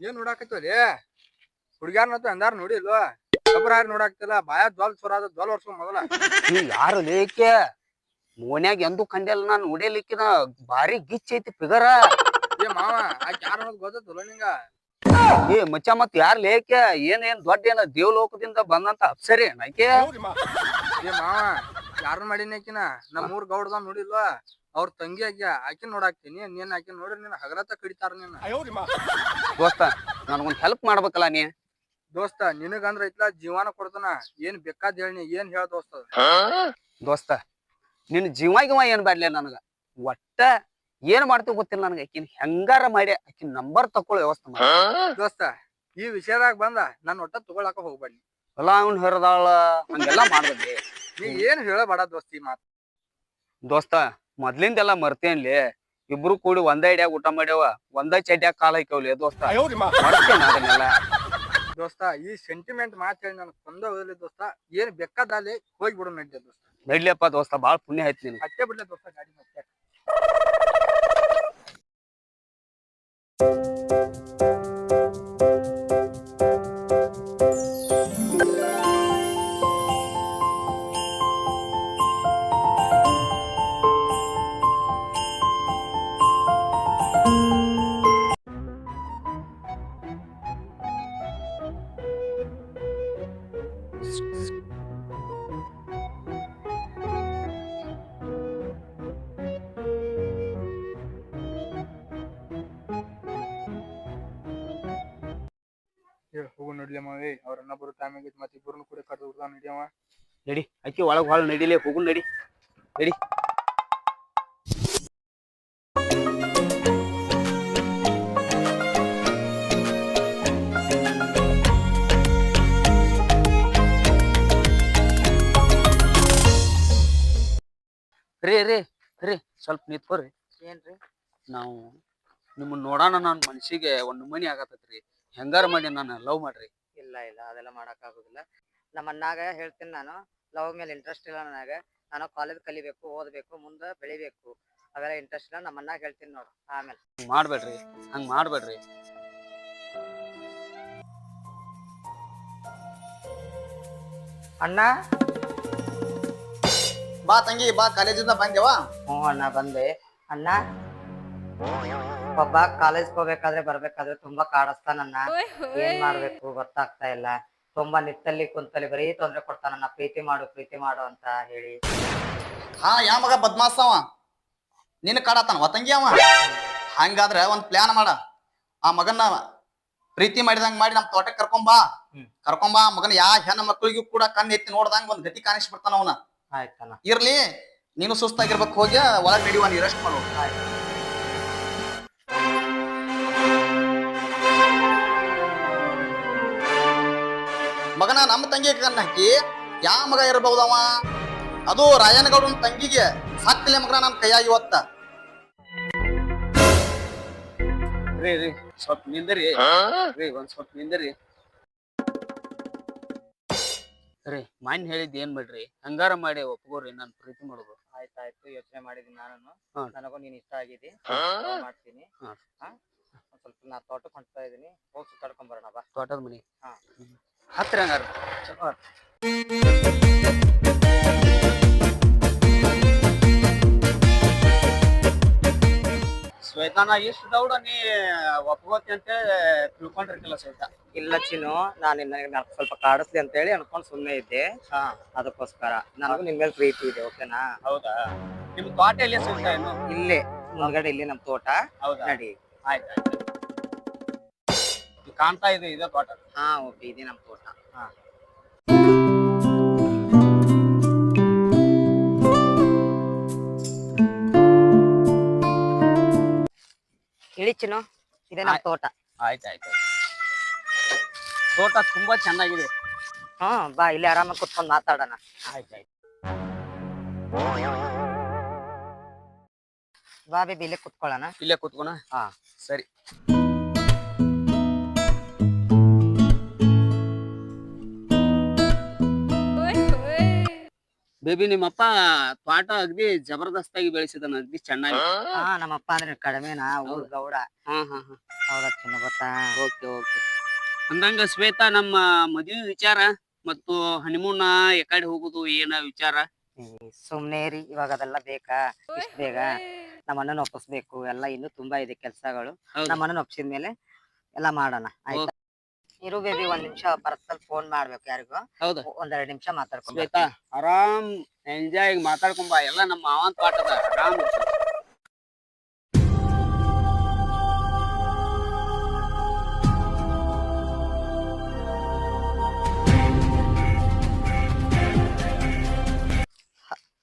ನೋಡಾಕತ್ತೀವಲ್ಲಿ ಹುಡುಗ್ಯಾರನತ್ತು ಅಂದಾರ ನೋಡಿಲ್ವ? ಗೊಬ್ಬರ ಯಾರು ನೋಡಾಕ್ತಿಲ್ಲ ಬಾಯ ದ್ವಾಲ್ ಸ್ವರ ಅದ ದ್ವಾಲ್ ವರ್ಷ ಮೊದಲ ನೀ ಯಾರು ಲೇಕೆ ಮೋನ್ಯಾಗ ಎಂದೂ ಕಂಡಿಲ್ಲ ನಾನು ನಾ ಭಾರಿ ಗಿಚ್ ಐತಿ ಫಿಗರ. ಏ ಮಾವ ಆಕೆ ಯಾರು ಅನ್ನೋದು ಗೊತ್ತಲ್ಲ ನಿಂಗ? ಏ ಮಚ್ಚ ಮತ್ ಯಾರ್ ಲೇಕೆ ಏನ್ ಏನ್ ದೊಡ್ಡ ಏನ ದೇವಲೋಕದಿಂದ ಬಂದಂತ ಅಪ್ಸರಿ ನಾಕೆ ಏ ಮಾವ ಯಾರನ್ನ ಮಾಡಿನಿ ಆಕಿನ? ನಮ್ಮ ಊರ್ ಗೌಡ್ದ ನೋಡಿಲ್ವಾ? ಅವ್ರ ತಂಗಿ ಆಗ್ಯ ಆಕಿನ ನೋಡಾಕ್ತೀನಿ ನೀನ್ ಆಕಿನ ನೋಡ್ರಿ ನೀನ್ ಹಗಲತ್ತ ಕಡಿತಾರ ನೀನ್. ದೋಸ್ತ ನನ್ಗೊಂದ್ ಹೆಲ್ಪ್ ಮಾಡ್ಬೇಕಲ್ಲ ನೀ? ದೋಸ್ತ ನಿನಗಂದ್ರ ಐತ್ಲಾ ಜೀವನ ಕೊಡ್ತಾನ. ಏನ್ ಬೇಕಾದ್ ಹೇಳಿ ಏನ್ ಹೇಳ ದೋಸ್ತ? ದೋಸ್ತ ನಿನ್ ಜೀವ ಗಿವ ಏನ್ ಬ್ಯಾಡ್ಲೆ ನನಗ? ಒಟ್ಟ ಏನ್ ಮಾಡ್ತೀವಿ ಗೊತ್ತಿಲ್ಲ ನನಗೆ. ಆಕಿನ ಹೆಂಗಾರ ಮಾಡಿ ಆಕಿನ ನಂಬರ್ ತಕೊಳ್ಳೋ ವ್ಯವಸ್ಥೆ ಮಾಡ. ದೋಸ್ತ ಈ ವಿಷಯದಾಗ ಬಂದ ನನ್ ಒಟ್ಟ ತಗೊಳಕ ಹೋಗ್ಬೇಡಿ ಹೊಲ ಅವ್ನ್ ಹರಿದಾಳ ಹಂಗೆಲ್ಲ ಮಾಡ್ಬೇಡಿ ನೀ ಏನ್ ಹೇಳಬೇಡ ದೋಸ್ತಿ ಮಾತ್. ದೋಸ್ತ ಮೊದ್ಲಿಂದೆಲ್ಲ ಮರ್ತೇನ್ಲಿ ಇಬ್ರು ಕೂಡಿ ಒಂದೇ ಐಡಿಯಾಗ ಊಟ ಮಾಡ್ಯಾವ ಒಂದೇ ಚಡ್ಯಾಗ ಕಾಲ ಹಾಕ್ಯಾವ್ಲಿ ದೋಸ್ತ. ಮರ್ತೇನ ಅದನ್ನೆಲ್ಲ? ದೋಸ್ತ ಈ ಸೆಂಟಿಮೆಂಟ್ ಮಾತು ಹೇಳಿ ನನ್ ಕೊಂದ ಹೋಗ್ಲಿ ದೋಸ್ತ. ಏನ್ ಬೇಕಾದಲ್ಲಿ ಹೋಗಿ ಬಿಡು ನಡ್ಲಿ ದೋಸ್ತ. ನಡ್ಲಿಯಪ್ಪ ದೋಸ್ತ ಬಾಳ ಪುಣ್ಯ ಐತಿ ನೀನು ಅಷ್ಟೇ ಬಿಡ್ಲಿ ದೋಸ್ತ ಗಾಡಿ ಮತ್ತೆ. ಏ ಹೋಗು ನಡ್ಲಿ ಮಾವಿ ಟೈಮ್ ಆಗೈತಿ ಮತ್ತೆ ಇಬ್ಬರನ್ನು ಕೂಡ ಕರೆದು ಬಿಡ್ತಾವ ನಡಿಯವ ನಡಿ ಅಕ್ಕಿ ಒಳಗ್ ಹೊಳ ನಡಿಲೇ ಹೋಗು ನಡಿ. ನಡಿ. ರೀ ರೀ ರೀ ಸ್ವಲ್ಪ ನಿಂತ್ಕೋರಿ. ಏನ್ರಿ? ನಾವು ನಿಮ್ಮನ್ನ ನೋಡೋಣ ನನ್ನ ಮನ್ಸಿಗೆ ಒಂದು ಮನಿ ಆಗತ್ತೈತ್ರಿ. ಹೆಂಗಾರ ಮಾಡಿ ನಾನು ಲವ್ ಮಾಡ್ರಿ. ಇಲ್ಲ ಇಲ್ಲ ಅದೆಲ್ಲ ಮಾಡಕ್ ಆಗುದಿಲ್ಲ. ನಮ್ಮ ಅಣ್ಣಾಗ ಹೇಳ್ತೀನಿ ನಾನು ಲವ್ ಮೇಲೆ ಇಂಟ್ರೆಸ್ಟ್ ಇಲ್ಲ ನನಗೆ. ನಾನು ಕಾಲೇಜ್ ಕಲಿಬೇಕು ಓದ್ಬೇಕು ಮುಂದೆ ಬೆಳಿಬೇಕು. ಅವೆಲ್ಲ ಇಂಟ್ರೆಸ್ಟ್ ಇಲ್ಲ ನಮ್ಮ ಅಣ್ಣಾಗ ಹೇಳ್ತೀನಿ ನೋಡು ಆಮೇಲೆ. ಮಾಡ್ಬೇಡ್ರಿ ಹಂಗ್ ಮಾಡ್ಬೇಡ್ರಿ. ಅಣ್ಣ? ಬಾ ತಂಗಿ ಬಾ ಕಾಲೇಜಿಂದ ಬಂದೆವಾ? ಹ್ಞೂ ಅಣ್ಣ ಬಂದೆ. ಅಣ್ಣ? ಒಬ್ಬ ಕಾಲೇಜ್ ಹೋಗ್ಬೇಕಾದ್ರೆ ಬರ್ಬೇಕಾದ್ರೆ ತುಂಬಾ ಕಾಡಿಸ್ತಾನಣ್ಣ ಏನ್ ಮಾಡ್ಬೇಕು ಗೊತ್ತಾಗ್ತಾ ಇಲ್ಲ. ತುಂಬಾ ನಿತ್ತಲ್ಲಿ ಕುಂತಲ್ಲಿ ಬರೀ ತೊಂದ್ರೆ ಕೊಡ್ತಾನಣ್ಣ ಪ್ರೀತಿ ಮಾಡು ಪ್ರೀತಿ ಮಾಡು ಅಂತ ಹೇಳಿ. ಹಾ ಯಾ ಮಗ ಬದ್ಮಾಸ್ ಅವ? ನಿನ್ನ ಕಾಡತಾನ ವತಂಗಿ ಅವ? ಹಂಗಾದ್ರೆ ಒಂದ್ ಪ್ಲಾನ್ ಮಾಡ. ಆ ಮಗನ್ನ ಪ್ರೀತಿ ಮಾಡಿದಂಗ್ ಮಾಡಿ ನಮ್ ತೋಟಕ್ಕೆ ಕರ್ಕೊಂಬಾ. ಕರ್ಕೊಂಬಾ ಮಗನ್ ಮಗನ ಯಾ ಹೆಣ್ಣ ಮಕ್ಕಳಿಗೂ ಕೂಡ ಕಣ್ಣು ಎತ್ತಿ ನೋಡ್ದಂಗ ಒಂದ್ ಗತಿ ಕಾಣಿಸ್ ಬಿಡ್ತಾನ ಅವನ. ಆಯ್ತಣ್ಣ. ಇರ್ಲಿ ನೀನು ಸುಸ್ತಾಗಿರ್ಬೇಕು ಹೋಗಿ ಒಳಗ್ ನಡಿವ ನೀ ರೆಸ್ಟ್ ಮಾಡು. ಆಯ್ತು. ಮಗನ ನಮ್ಮ ತಂಗಿ ಕಣ್ಣ ಹಾಕಿ ಯಾವ ಮಗ ಇರಬಹುದವ? ಅದು ರಾಯನಗೌಡನ ತಂಗಿಗೆ ಸಾಕ್ತಿಲ್ಲ ಮಗನ ನನ್ನ ಕೈಯಾಗಿ ಒತ್ತ ರೀ ರೀ ಸ್ವಲ್ಪ ನಿಂದ್ರಿ. ರೀ ಒಂದ್ ಸ್ವಲ್ಪ ನಿಂದ್ರಿ. ರೀ ಮಾನ್ ಹೇಳಿದ್ ಏನ್ ಬಿಡ್ರಿ ಹಂಗಾರ ಮಾಡಿ ಒಪ್ಕೋರಿ ನಾನ್ ಪ್ರೀತಿ ಮಾಡೋದು ಆಯ್ತಾಯ್ತು ಯೋಚನೆ ಮಾಡಿದೀನಿ ನಾನು ಹಾ. ನನಗೂ ನೀನ್ ಇಷ್ಟ ಆಗಿದೆ. ಮಾಡ್ತೀನಿ. ಹಾ. ಹಾ? ಒಂದ್ ಸ್ವಲ್ಪ ನಾ ತೋಟಕ್ಕೆ ಹೊಂಟ್ತಾ ಇದೀನಿ. ಹೋಗಿ ಸುತ್ತಾಡ್ಕೊಂಡ್ ಬರೋಣ ಬಾ. ತೋಟದ ಮನಿ. ಹಾ. ಹತ್ರ ಹಂಗಾರ. ಚಲೋ ಆತ್. ಶ್ವೇತಾನ ಇಷ್ಟ ದೌಡ ನೀ ಒಪ್ಕೋತಿ ಅಂತ ತಿಳ್ಕೊಂಡಿರ್ತಿಲ್ಲ ಶ್ವೇತಾ. ಇಲ್ಲ ಚಿನ್ನು ನಾನು ನಿನ್ನ ಸ್ವಲ್ಪ ಕಾಡಿಸ್ಲಿ ಅಂತ ಹೇಳಿ ಅನ್ಕೊಂಡು ಸುಮ್ಮನೆ ಇದ್ದೆ. ಹಾ. ಅದಕ್ಕೋಸ್ಕರ. ನನಗೂ ನಿನ್ ಮೇಲೆ ಪ್ರೀತಿ ಇದೆ ಓಕೆನಾ? ಹೌದಾ? ನಿಮ್ ತೋಟ ಎಲ್ಲಿ ಶ್ವೇತಾ ಏನು ಇಲ್ಲೇ ಮುಂದ್ಗಡೆ ಇಲ್ಲಿ ನಮ್ ತೋಟ. ಹೌದಾ? ನಡಿ. ಆಯ್ತು ಆಯ್ತು. ಕಾಣ್ತಾ ಇದೆ ಇದೆ ತೋಟ ಹಾ ಓಕೆ ಇದೆ ನಮ್ಮ ತೋಟ ಹಾ. ಇಳಿ ಚಿನ್ನು ಇದೆ ನಮ್ಮ ತೋಟ ಆಯ್ತು ಆಯ್ತು ತೋಟ ತುಂಬಾ ಚೆನ್ನಾಗಿದೆ. ಹಾ ಬಾ ಇಲ್ಲಿ ಆರಾಮಾಗಿ ಕುತ್ಕೊಂಡು ಮಾತಾಡೋಣ. ಆಯ್ತು ಆಯ್ತು ಬಾ ಬೇಬಿ ಇಲ್ಲೇ ಕುತ್ಕೊಳ್ಳೋಣ. ಇಲ್ಲೇ ಕೂತ್ಕೋಣ ಹಾ. ಸರಿ. ಬೇಬಿ ನಿಮ್ಮಪ್ಪ ತೋಟ ಅಗ್ದಿ ಜಬರ್ದಸ್ತಾಗಿ ಬೆಳೆಸಿದಾನ ಅಗ್ದಿ ಚೆನ್ನಾಗಿ. ಹಾ? ನಮ್ಮಪ್ಪ ಅಂದ್ರೆ ಕಡಿಮೆನಾ ಊರ್ ಗೌಡ. ಹಾ ಹಾ ಹಾ. ಹೌದಾ ಚಿನ್ನ ಗೊತ್ತಾ? Okay okay. ಅಂದಂಗ ಶ್ವೇತಾ ನಮ್ಮ ಮದುವೆ ವಿಚಾರ ಮತ್ತು ಹನಿಮೂನ್ ಎಕಡೆ ಹೋಗುದು ಏನ ವಿಚಾರ? ಸುಮ್ನೆ ರೀ ಇವಾಗ ಅದೆಲ್ಲ ಬೇಕಾ? ಇಷ್ಟ ಬೇಗ ನಮ್ಮ ಅಣ್ಣನ ಒಪ್ಪಿಸ್ಬೇಕು ಎಲ್ಲ ಇನ್ನು ತುಂಬಾ ಇದೆ ಕೆಲ್ಸಗಳು. ಹೌದು. ನಮ್ಮ ಅಣ್ಣನ ಒಪ್ಸಿದ್ಮೇಲೆ ಎಲ್ಲ ಮಾಡೋಣ ಆಯ್ತಾ? ಇರು ಬೇಬಿ ಒಂದ್ ನಿಮಿಷ ಪರಸ್ಪರ ಫೋನ್ ಮಾಡ್ಬೇಕು ಯಾರಿಗೂ. ಹೌದು. ಒಂದೆರಡು ನಿಮಿಷ ಮಾತಾಡ್ಕೊಂಡು ಆರಾಮ್ ಎಂಜಾಯ್ ಮಾತಾಡ್ಕೊಂಬ ಎಲ್ಲ ನಮ್ಮ ಮಾವನ್ ತೋಟದ ಆರಾಮ್.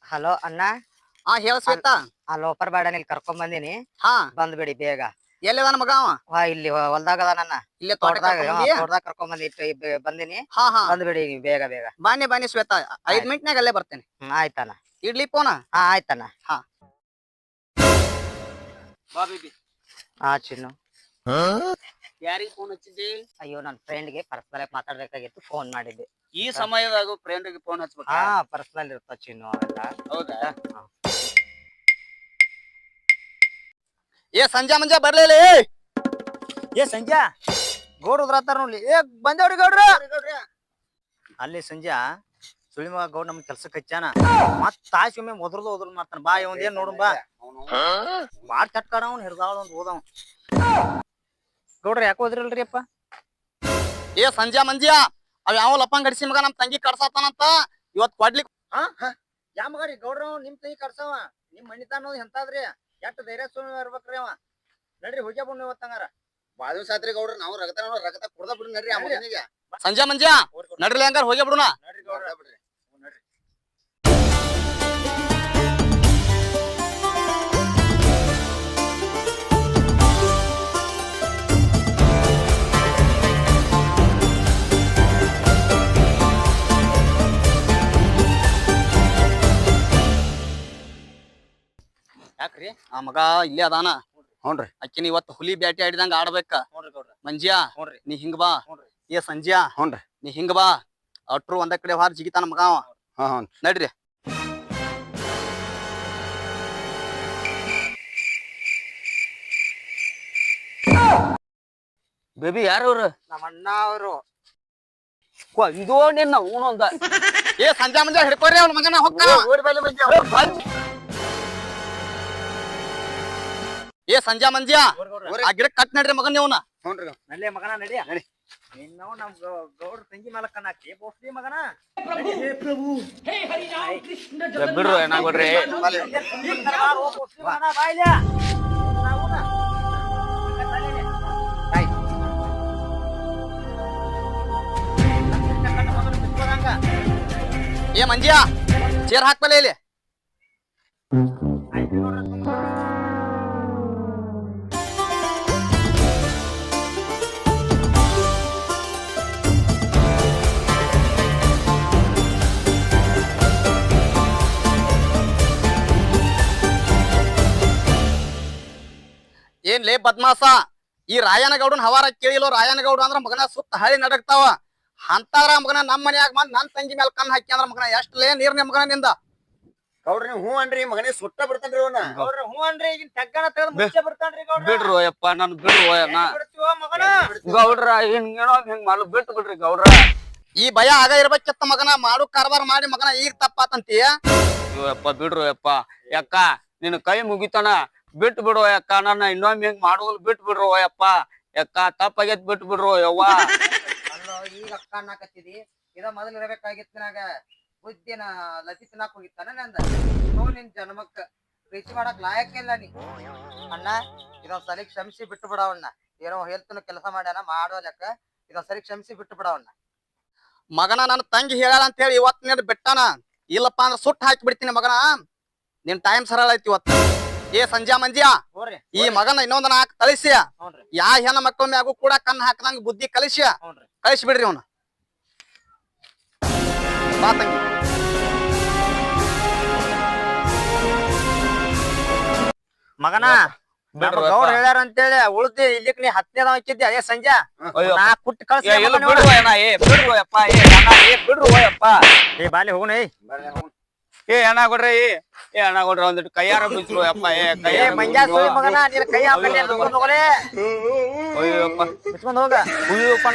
ಹಲೋ ಅಣ್ಣ. ಹಾ ಹೇಳ ಶ್ವೇತಾ. ಆ ಲೋಪರ್ ಬಾಡನ್ ಇಲ್ಲಿ ಕರ್ಕೊಂಡ್ ಬಂದಿನಿ. ಹಾ. ಬಂದ್ಬಿಡಿ ಬೇಗ. ಎಲ್ಲಿದಾನ ಮಗ ಅವ? ಇಲ್ಲಿ ಹೊಲ್ದಾಗ ಅದಾನ ಇಲ್ಲೇ ತೋಟ ತೋಟದಾಗ ತೋಟದಾಗ ಕರ್ಕೊಂಡ್ ಬಂದಿ ಬಂದಿನಿ. ಹಾ ಹಾ. ಬಂದ್ಬಿಡಿ ನೀವು ಬೇಗ ಬೇಗ. ಬಾನಿ ಬಾನಿ ಶ್ವೇತಾ ಐದ್ ಮಿನಿಟ್ನಾಗ ಅಲ್ಲೇ ಬರ್ತೇನೆ. ಆಯ್ತಣ್ಣ ಇಡ್ಲಿ ಪೋನ? ಹಾ ಆಯ್ತಣ್ಣ ಬಾ ಬೇಬಿ. ಹಾ ಚಿನ್ನು. ಯಾರಿಗ್ ಫೋನ್ ಹಚ್ಚಿದ್ದೆ? ಅಯ್ಯೋ ನನ್ ಫ್ರೆಂಡ್ಗೆ ಪರ್ಸನಲ್ ಮಾತಾಡ್ಬೇಕಾಗಿತ್ತು ಫೋನ್ ಮಾಡಿದ್ದೆ. ಈ ಸಮಯದಾಗ ಫ್ರೆಂಡ್ಗೆ ಫೋನ್ ಹಚ್ಬೇಕು? ಹಾ ಪರ್ಸನಲ್ ಇರ್ತ ಚಿನ್ನು ಅವೆಲ್ಲ? ಹೌದಾ? ಏ ಸಂಜಾ ಮಂಜಾ ಬರ್ಲಿಲ್ಲ ಏ ಸಂಜಾ ಗೌಡ್ರ ಉದ್ರಾತಾರ ನೋಡ್ಲಿ. ಏ ಬಂದೇವ್ರಿ ಗೌಡ್ರ. ಅಲ್ಲಿ ಸಂಜಾ ಸುಳಿ ಮಗ ಗೌಡ್ ನಮ್ ಕೆಲ್ಸಕ್ಕೆ ಹಚ್ಚಾನ ಮತ್ ತಾಸಿ ಒಮ್ಮೆ ಮೊದ್ರದು ಹೋದ್ರು ಮಾಡ್ತಾನ. ಬಾ ಇವಂದ ಏನ್ ನೋಡು ಬಾ. ಬಾಳ್ ಚಟ್ಕಾಡ ಅವ್ನು ಹಿಡ್ದಾಳ ಒಂದ್ ಓದವ್ ಗೌಡ್ರ ಯಾಕೆ ಹೋದ್ರಲ್ರಿ ಅಪ್ಪ? ಏ ಸಂಜಾ ಮಂಜಾ ಅವ್ ಯಾವ ಲಪ್ಪಂಗ್ ಗಡಿಸಿ ಮಗ ನಮ್ ತಂಗಿ ಕಡ್ಸಾತಾನಂತ ಇವತ್ ಕೊಡ್ಲಿಕ್ ಯಾ ಮಗ ರೀ ಗೌಡ್ರ ನಿಮ್ ತಂಗಿ ಕಡ್ಸವ. ನಿಮ್ ಮನಿತಾನ ಎಂತಾದ್ರಿ? ಎಷ್ಟ್ ಧೈರ್ಯ ಸುಳ್ಳು ಇರ್ಬೇಕ್ರಿ ಅವ. ನಡ್ರಿ ಹೋಗ್ಯ ಬಂದ್ ಇವತ್ತಂಗಾರ ಬಾಜು ಸಾತ್ರಿ ಗೌಡ್ರ ನಾವು ರಗತ ರಗತ ಕುಡ್ದ ಬಿಡ್ರಿ ನಡ್ರಿ ಸಂಜೆ ಮಂಜಾ. ನಡ್ರಿ ಹಂಗಾರ ಹೋಗಿ ಬಿಡುನ ನಡ್ರಿ ಗೌಡ್ರ. ನಡ್ರಿ ಆ ಮಗ ಇಲ್ಲೇ ಅದಾನ. ಹ್ಞೂನ್ರಿ. ಅಕ್ಕಿನ ಇವತ್ತು ಹುಲಿ ಬ್ಯಾಟಿ ಆಡಿದಂಗ ಆಡ್ಬೇಕ. ಮಂಜ್ಯ ನೀ ಹಿಂಗ ಬಾ. ಏ ಸಂಜ್ಯಾ ಹ್ಞೂನ್ರಿ. ನೀ ಹಿಂಗ ಬಾ. ಅಟ್ರು ಒಂದ ಕಡೆ ಹಾರ್ ಜಿಗಿತಾನ ಮಗ ಅವ. ನಡ್ರಿ. ಬೇಬಿ ಯಾರವ್ರು ನಮ್ಮ ಅಣ್ಣ ಅವರು. ಇದು ನಿನ್ನ ಊನೊಂದ ಏ ಸಂಜೆ ಮಂಜೆ ಹಿಡ್ಕೋರಿ ಅವ್ನ ಮಗನ ಹೊಕ್ಕ. ಏ ಸಂಜಾ ಮಂಜಿಯಾ ಆ ಗಿಡ ಕಟ್ ನಡ್ರಿ ಮಗನ್ ನೀವನ. ನಲ್ಲೇ ಮಗನ ನಡಿ. ನಿನ್ನವ್ ನಮ್ ಗೌ- ಗೌಡ್ರ ತಂಗಿ ಮೇಲೆ ಕಣ್ಣಾಕಿ ಬೋಸ್ಲಿ ಮಗನ? ಬಿಡ್ರು ಏನಾಗ್ಬಿಡ್ರಿ ಏ ಮಂಜ್ಯಾ ಚೇರ್ ಹಾಕ್ಬಲ್ಲ ಇಲ್ಲಿ. ಲೇ ಬದ್ಮಾಸ ಈ ರಾಯನಗೌಡನ ಹವಾರ ಕೇಳಿಲ್ಲ ರಾಯನಗೌಡ ಅಂದ್ರ ಮಗನ ಸುತ್ತ ಹಳಿ ನಡಕ್ತಾವ ಅಂತಾರ ಮಗನ ನಮ್ ಮನ್ಯಾಗ ಬಂದ್ ನನ್ ತಂಗಿ ಮೇಲೆ ಕಣ್ ಹಾಕಿ ಅಂದ್ರ ಮಗನ ಎಷ್ಟ್ ಲೇ ನೀರ್ನ ಮಗನ ನಿಂದ ಗೌಡ್ರಿ ಹೂ ಅನ್ರಿ ಮಗನೇ ಸುಟ್ಟ ಬಿಡ್ತಾನ್ರಿ ಅವನ. ಗೌಡ್ರಿ ಹೂ ಅನ್ರಿ ಈಗ ತಗ್ಗನ ತೆಗೆದು ಮುಚ್ಚೆ ಬಿಡ್ತಾನ್ರಿ ಗೌಡ್ರ. ಬಿಡ್ರು ಯಪ್ಪ ನನ್ ಬಿಡ್ರು ಮಗನ? ಗೌಡ್ರ ಹಿಂಗೇನೋ ಹಿಂಗ್ ಮಾಡು ಬಿಟ್ಟು ಬಿಡ್ರಿ ಗೌಡ್ರ. ಈ ಭಯ ಆಗ ಇರ್ಬೇಕಿತ್ತ ಮಗನ ಮಾಡು ಕಾರ್ಬಾರ್ ಮಾಡಿ ಮಗನ ಈಗ ತಪ್ಪಾತಂತೀಯ? ಯಪ್ಪ ಬಿಡ್ರು ಯಪ್ಪ. ಯಾಕ ನಿನ್ನ ಕೈ ಮುಗಿತಾನ ಬಿಟ್ಟು ಬಿಡು ಅಕ್ಕ ನನ್ನ ಇನ್ನೊಮ್ಮೆ ಹಿಂಗ್ ಮಾಡೋದು ಬಿಟ್ಟು ಬಿಡ್ರು ಯಪ್ಪ ಅಕ್ಕ ತಪ್ಪಾಗೈತ್ ಬಿಟ್ಟು ಬಿಡ್ರು ಯವ್ವ. ಅಲ್ಲೋ ಈಗ ಅಕ್ಕ ಅನ್ನಕತ್ತಿದಿ. ಇದ ಮೊದಲು ಇರಬೇಕಾಗಿತ್ತು ನಾಗ ಬುದ್ಧಿನ ಲಸಿ ತಿನ್ನಾಕ್ ಹೋಗಿತ್ತಾನ ನಂದ. ನೋ ನಿನ್ ಜನ್ಮಕ್ಕ. ಪ್ರೀತಿ ಮಾಡಕ್ ಲಾಯಕ್ಕೆ ಇಲ್ಲ ನೀ. ಅಣ್ಣ ಇದೊಂದ್ ಸರಿ ಕ್ಷಮಿಸಿ ಬಿಟ್ಟು ಬಿಡವಣ್ಣ ಏನೋ ಹೇಳ್ತನ ಕೆಲಸ ಮಾಡ್ಯಾನ ಮಾಡೋ ಲೆಕ್ಕ. ಇದೊಂದ್ ಸರಿ ಕ್ಷಮಿಸಿ ಬಿಟ್ಟು ಬಿಡವಣ್ಣ ಮಗನ ನನ್ನ ತಂಗಿ ಹೇಳಲ್ಲ ಅಂತ ಹೇಳಿ ಇವತ್ತಿನ ಬಿಟ್ಟಾನ. ಇಲ್ಲಪ್ಪ ಅಂದ್ರೆ ಸುಟ್ಟು ಹಾಕಿ ಬಿಡ್ತೀನಿ ಮಗನ. ನಿನ್ ಟೈಮ್ ಸರಳ ಐತಿ ಇವತ್ತು. ಏ ಸಂಜಾ ಮಂಜ್ಯಾ ಈ ಮಗನ ಇನ್ನೊಂದ್ ನಾಲ್ಕು ಕಳಿಸಿ. ಯಾ ಹೆಣ್ಣ ಮಕ್ಕೊಮ್ಮೆ ಆಗು ಕೂಡ ಕಣ್ಣು ಹಾಕದಂಗ ಬುದ್ಧಿ ಕಲಿಸಿ. ಕಳಿಸಿ ಬಿಡ್ರಿ ಅವನು. ಬಾ ತಂಗಿ. ಮಗನ ಯಪ್ಪ. ಹೇಳ್ಯಾರ ಅಂತೇಳಿ ಉಳ್ದಿ ಇಲ್ಲಿಕ್ ನೀ ಹತ್ತನೇದ ಹಾಕಿದ್ದೆ ಅದೇ ಸಂಜೆ ನಾ ಕುಟ್ಟಿ ಕಳ್ಸಿ ಬಿಡ್ರು ಏ ಬಿಡ್ರು ಯಪ್ಪ ಏ ಬಿಡ್ರು ಯಪ್ಪ ಏ ಬಾಲಿ ಹೋಗುಣ. ಏ ಹಣ ಅಣ್ಣ ಕೊಡ್ರಿ. ಏ ಅಣ್ಣ ಕೊಡ್ರಿ ಒಂದಿಟ್ಟು ಕೈಯಾರ ಬಿಚ್ಚು ಅಪ್ಪ. ಏ ಕೈ ಅಯ್ಯಪ್ಪ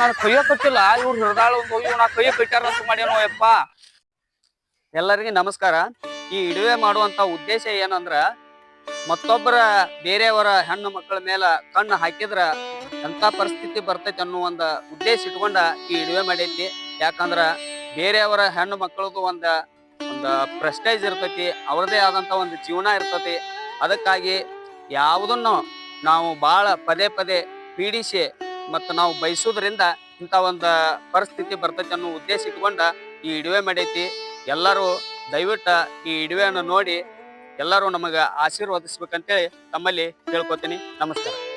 ನಾನು ಕೈಯ ಕೊಟ್ಟಿಲ್ಲ. ಇವ್ರು ಹಿಡ್ದಾಳ ಒಂದು ಅಯ್ಯೋ ನಾ ಕೈ ಬಿಟ್ಟಾರ ಅಂತ ಮಾಡ್ಯಾನೋ ಅಪ್ಪ. ಎಲ್ಲರಿಗೂ ನಮಸ್ಕಾರ. ಈ ಇಡುವೆ ಮಾಡುವಂತ ಉದ್ದೇಶ ಏನಂದ್ರ ಮತ್ತೊಬ್ಬರ ಬೇರೆಯವರ ಹೆಣ್ಣು ಮಕ್ಕಳ ಮೇಲೆ ಕಣ್ಣು ಹಾಕಿದ್ರ ಎಂತ ಪರಿಸ್ಥಿತಿ ಬರ್ತೈತಿ ಅನ್ನೋ ಒಂದ ಉದ್ದೇಶ ಇಟ್ಕೊಂಡ ಈ ಇಡುವೆ ಮಾಡೈತಿ. ಯಾಕಂದ್ರ ಬೇರೆಯವರ ಹೆಣ್ಣು ಮಕ್ಕಳಿಗೂ ಒಂದ ಪ್ರೆಸ್ಟೈಜ್ ಇರ್ತೈತಿ ಅವ್ರದೇ ಆದಂತ ಒಂದು ಜೀವನ ಇರ್ತತಿ. ಅದಕ್ಕಾಗಿ ಯಾವುದನ್ನು ನಾವು ಬಹಳ ಪದೇ ಪದೇ ಪೀಡಿಸಿ ಮತ್ತು ನಾವು ಬಯಸೋದ್ರಿಂದ ಇಂಥ ಒಂದು ಪರಿಸ್ಥಿತಿ ಬರ್ತೈತಿ ಅನ್ನೋ ಉದ್ದೇಶ ಇಟ್ಕೊಂಡ ಈ ಇಡುವೆ ಮಾಡೈತಿ. ಎಲ್ಲರೂ ದಯವಿಟ್ಟು ಈ ಇಡುವೆಯನ್ನು ನೋಡಿ ಎಲ್ಲರೂ ನಮಗೆ ಆಶೀರ್ವದಿಸ್ಬೇಕಂತೇಳಿ ತಮ್ಮಲ್ಲಿ ಕೇಳ್ಕೊತೀನಿ. ನಮಸ್ಕಾರ.